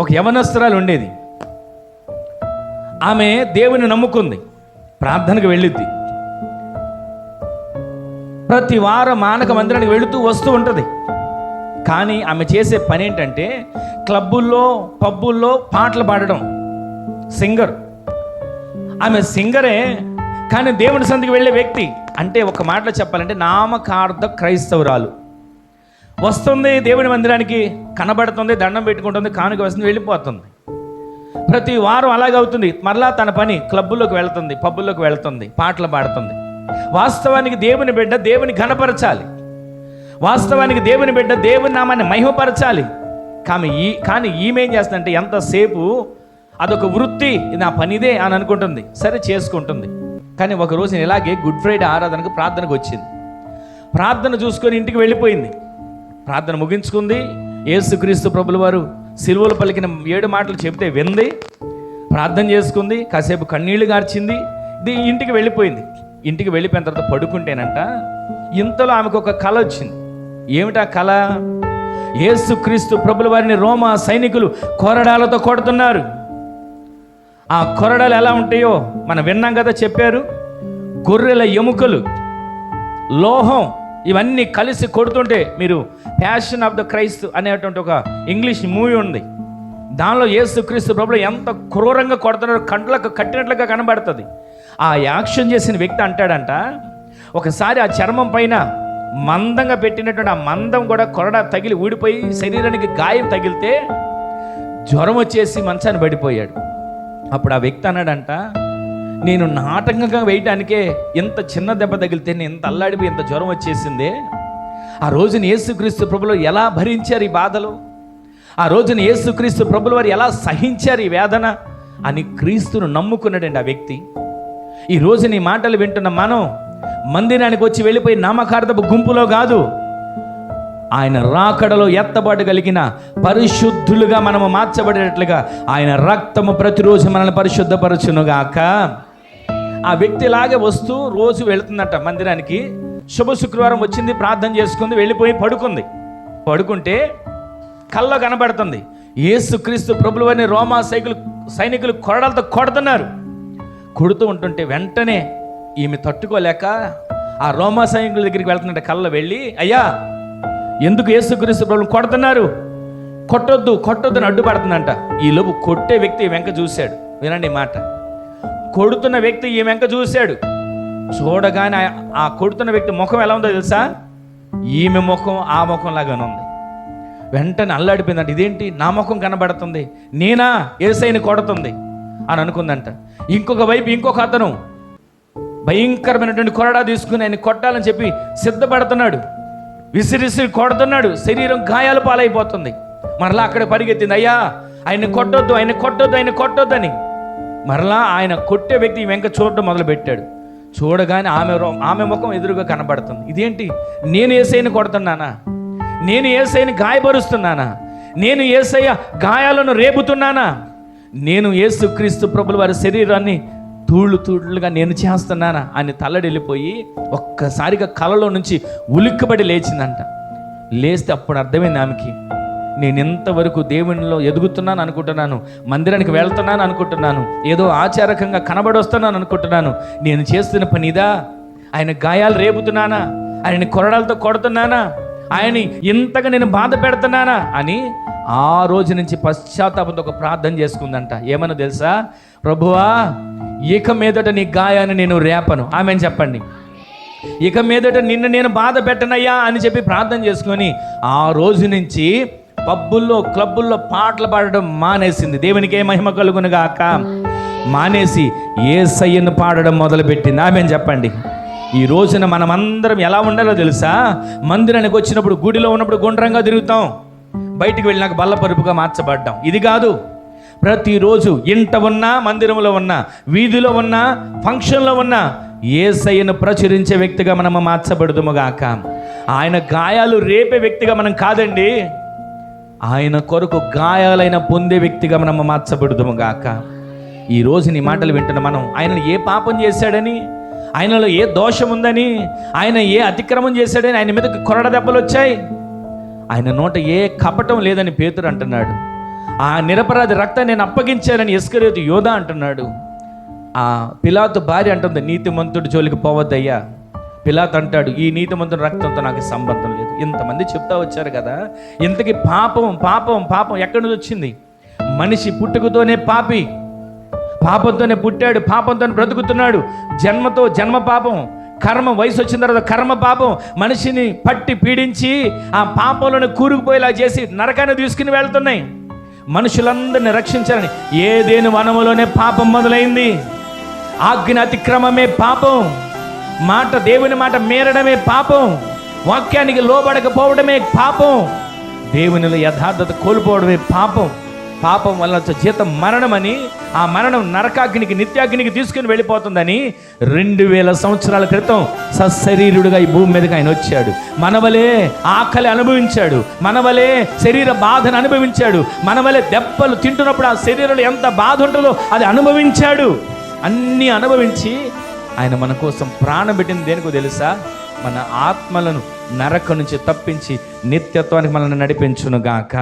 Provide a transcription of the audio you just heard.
ఒక యవనస్త్రాలు ఉండేది. ఆమె దేవుని నమ్ముకుంది. ప్రార్థనకు వెళ్ళిద్ది. ప్రతి వారం మానక మందిరానికి వెళుతూ వస్తూ ఉంటుంది. కానీ ఆమె చేసే పని ఏంటంటే క్లబ్బుల్లో పబ్బుల్లో పాటలు పాడడం. సింగర్. ఆమె సింగరే కానీ దేవుని సందికి వెళ్ళే వ్యక్తి. అంటే ఒక మాటలో చెప్పాలంటే నామకార్థ క్రైస్తవురాలు. వస్తుంది దేవుని మందిరానికి కనబడుతుంది దండం పెట్టుకుంటుంది కానుక వస్తుంది వెళ్ళిపోతుంది. ప్రతి వారం అలాగే అవుతుంది. మరలా తన పని క్లబ్బుల్లోకి వెళ్తుంది పబ్బుల్లోకి వెళ్తుంది పాటలు పాడుతుంది. వాస్తవానికి దేవుని బిడ్డ దేవుని ఘనపరచాలి. వాస్తవానికి దేవుని బిడ్డ దేవుని నామాన్ని మహిమపరచాలి. కానీ ఈ కానీ ఈమె ఏం చేస్తుందంటే ఎంతసేపు అదొక వృత్తి ఇది నా పనిదే అని అనుకుంటుంది. సరే చేసుకుంటుంది. కానీ ఒకరోజు ఇలాగే గుడ్ ఫ్రైడే ఆరాధనకు ప్రార్థనకు వచ్చింది. ప్రార్థన చూసుకొని ఇంటికి వెళ్ళిపోయింది. ప్రార్థన ముగించుకుంది. యేసుక్రీస్తు ప్రభుల వారు సిలువలు పలికిన ఏడు మాటలు చెబితే వింది ప్రార్థన చేసుకుంది కాసేపు కన్నీళ్ళు గార్చింది ఇది ఇంటికి వెళ్ళిపోయింది. ఇంటికి వెళ్ళిపోయిన తర్వాత పడుకుంటేనంట ఇంతలో ఆమెకు ఒక కళ వచ్చింది. ఏమిటా కళ యేసుక్రీస్తు ప్రభుల వారిని రోమా సైనికులు కొరడాలతో కొడుతున్నారు. ఆ కొరడాలు ఎలా ఉంటాయో మనం విన్నాం కదా చెప్పారు. గొర్రెల ఎముకలు లోహం ఇవన్నీ కలిసి కొడుతుంటే మీరు ప్యాషన్ ఆఫ్ ద క్రైస్ట్ అనేటువంటి ఒక ఇంగ్లీష్ మూవీ ఉంది. దానిలో యేసుక్రీస్తు ప్రభులు ఎంత క్రూరంగా కొడుతున్నారో కంట్లకు కట్టినట్లుగా కనబడుతుంది. ఆ యాక్షన్ చేసిన వ్యక్తి అంటాడంట ఒకసారి ఆ చర్మం పైన మందంగా పెట్టినటువంటి ఆ మందం కూడా కొరడ తగిలి ఊడిపోయి శరీరానికి గాయం తగిలితే జ్వరం వచ్చేసి మంచాన్ని పడిపోయాడు. అప్పుడు ఆ వ్యక్తి అన్నాడంట నేను నాటకంగా వేయటానికే ఇంత చిన్న దెబ్బ తగిలితే నేను ఇంత అల్లాడిపోయి ఇంత జ్వరం వచ్చేసిందే? ఆ రోజున యేసుక్రీస్తు ప్రభులు ఎలా భరించారు ఈ బాధలు? ఆ రోజున యేసుక్రీస్తు ప్రభుల వారు ఎలా సహించారు ఈ వేదన? అని క్రీస్తును నమ్ముకున్నాడండి ఆ వ్యక్తి. ఈ రోజు నీ మాటలు వింటున్న మనం మందిరానికి వచ్చి వెళ్ళిపోయి నామకార్థపు గుంపులో కాదు ఆయన రాకడలో ఎత్తబాటు కలిగిన పరిశుద్ధులుగా మనము మార్చబడేటట్లుగా ఆయన రక్తము ప్రతిరోజు మనల్ని పరిశుద్ధపరచునుగాక. ఆ వ్యక్తి లాగే వస్తూ రోజు వెళుతుందట మందిరానికి. శుభ శుక్రవారం వచ్చింది ప్రార్థన చేసుకుంది వెళ్ళిపోయి పడుకుంది. పడుకుంటే కళ్ళ కనబడుతుంది. ఏసుక్రీస్తు ప్రభులు రోమా సైకులు సైనికులు కొరడలతో కొడుతున్నారు. కొడుతూ ఉంటుంటే వెంటనే ఈమె తట్టుకోలేక ఆ రోమా సైనికుల దగ్గరికి వెళ్తున్నట్టు కళ్ళ వెళ్ళి అయ్యా ఎందుకు ఏసుక్రీస్తు ప్రభులు కొడుతున్నారు? కొట్టొద్దు కొట్టొద్దు అని అడ్డుపడుతుందంట. ఈ లోపు కొట్టే వ్యక్తి వెంక చూశాడు. వినండి మాట. కొడుతున్న వ్యక్తి ఈమె వెంక చూశాడు. చూడగానే ఆ- ఆ కొడుతున్న వ్యక్తి ముఖం ఎలా ఉందో తెలుసా? ఈమె ముఖం ఆ ముఖం లాగానే ఉంది. వెంటనే అల్లాడిపోయిందంట ఇదేంటి? నా ముఖం కనబడుతుంది. నేనా? ఏసైని కొడుతుంది. అని అనుకుందంట. ఇంకొక వైపు ఇంకొక అతను భయంకరమైనటువంటి కొరడా తీసుకుని ఆయన కొట్టాలని చెప్పి సిద్ధపడుతున్నాడు. విసిరిసిరి కొడుతున్నాడు. శరీరం గాయాలు పాలైపోతుంది. మరలా అక్కడ పరిగెత్తింది అయ్యా ఆయన కొట్టొద్దు ఆయన కొట్టొద్దు ఆయన కొట్టొద్దని. మరలా ఆయన కొట్టే వ్యక్తి వెంక చూడడం మొదలుపెట్టాడు. చూడగానే ఆమె ఆమె ముఖం ఎదురుగా కనబడుతుంది. ఇదేంటి? నేను ఏసైని కొడుతున్నానా? నేను ఏసైని గాయపరుస్తున్నానా? నేను ఏసయ్య గాయాలను రేపుతున్నానా? నేను యేసుక్రీస్తు ప్రభుల వారి శరీరాన్ని తూళ్ళు తూళ్ళుగా నేను చేస్తున్నానా? అని తల్లడిల్లిపోయి ఒక్కసారిగా కలలో నుంచి ఉలిక్కబడి లేచిందంట. లేస్తే అప్పుడు అర్థమైంది ఆమెకి. నేను ఎంతవరకు దేవునిలో ఎదుగుతున్నాను అనుకుంటున్నాను? మందిరానికి వెళ్తున్నాను అనుకుంటున్నాను. ఏదో ఆచారకంగా కనబడొస్తున్నాను అనుకుంటున్నాను. నేను చేస్తున్న పని ఇదా? ఆయన గాయాలు రేపుతున్నానా? ఆయన కొరడాలతో కొడుతున్నానా? ఆయన ఇంతగా నేను బాధ పెడుతున్నానా? అని ఆ రోజు నుంచి పశ్చాత్తాపంతో ఒక ప్రార్థన చేసుకుందంట. ఏమన్నా తెలుసా? ప్రభువా ఇక మీదట నీ గాయాన్ని నేను రేపను. ఆమెను చెప్పండి. ఇక మీదట నిన్ను నేను బాధ పెట్టనయ్యా అని చెప్పి ప్రార్థన చేసుకొని ఆ రోజు నుంచి పబ్బుల్లో క్లబ్బుల్లో పాటలు పాడడం మానేసింది. దేవునికే మహిమ కలుగునుగాక మానేసి ఏ సయ్యను పాడడం మొదలుపెట్టింది. ఆమెను చెప్పండి. ఈ రోజున మనమందరం ఎలా ఉండాలో తెలుసా? మందిరానికి వచ్చినప్పుడు గుడిలో ఉన్నప్పుడు గుండ్రంగా తిరుగుతాం. బయటికి వెళ్ళినాక బల్లపరుపుగా మార్చబడ్డాం. ఇది కాదు. ప్రతిరోజు ఇంట ఉన్నా మందిరంలో ఉన్నా వీధిలో ఉన్నా ఫంక్షన్లో ఉన్నా ఏసయ్యను ప్రచురించే వ్యక్తిగా మనము మార్చబడుదుముగాక ఆయన గాయాలు రేపే వ్యక్తిగా మనం కాదండి. ఆయన కొరకు గాయాలైన పొందే వ్యక్తిగా మనం మార్చబడుదుముగాక ఈ రోజు నీ మాటలు వింటున్న మనం ఆయన ఏ పాపం చేశాడని ఆయనలో ఏ దోషం ఉందని ఆయన ఏ అతిక్రమం చేశాడని ఆయన మీద కొరడ దెబ్బలు వచ్చాయి? ఆయన నోట ఏ కపటం లేదని పేతురు అంటున్నాడు. ఆ నిరపరాధి రక్తాన్ని నేను అప్పగించానని ఇస్కరేతు యోధ అంటున్నాడు. ఆ పిలాతు భార్య అంటుంది నీతిమంతుడు జోలికి పోవద్దయ్యా. పిలాత్ అంటాడు ఈ నీతిమంతుడి రక్తంతో నాకు సంబంధం లేదు. ఇంతమంది చెప్తా వచ్చారు కదా. ఇంతకి పాపం పాపం పాపం ఎక్కడి నుంచి వచ్చింది? మనిషి పుట్టుకతోనే పాపి. పాపంతోనే పుట్టాడు పాపంతోనే బ్రతుకుతున్నాడు. జన్మతో జన్మ పాపం. కర్మ వయసు వచ్చిన తర్వాత కర్మ పాపం. మనిషిని పట్టి పీడించి ఆ పాపంలోనే కూరుకుపోయేలా చేసి నరకాన్ని తీసుకుని వెళ్తున్నాయి. మనుషులందరిని రక్షించాలని ఏదేని వనములోనే పాపం మొదలైంది? ఆజ్ఞ అతిక్రమమే పాపం. మాట దేవుని మాట మేరడమే పాపం. వాక్యానికి లోబడకపోవడమే పాపం. దేవునిలో యథార్థత కోల్పోవడమే పాపం. పాపం వల్ల జీతం మరణమని ఆ మరణం నరకాగ్నికి నిత్యాగ్నికి తీసుకుని వెళ్ళిపోతుందని రెండు వేల సంవత్సరాల క్రితం సశరీరుడుగా ఈ భూమి మీదకి ఆయన వచ్చాడు. మనవలే ఆకలి అనుభవించాడు. మనవలే శరీర బాధను అనుభవించాడు. మనవలే దెబ్బలు తింటున్నప్పుడు ఆ శరీరంలో ఎంత బాధ ఉంటుందో అది అనుభవించాడు. అన్నీ అనుభవించి ఆయన మన కోసం ప్రాణం పెట్టింది దేనికో తెలుసా? మన ఆత్మలను నరక నుంచి తప్పించి నిత్యత్వానికి మనల్ని నడిపించును గాక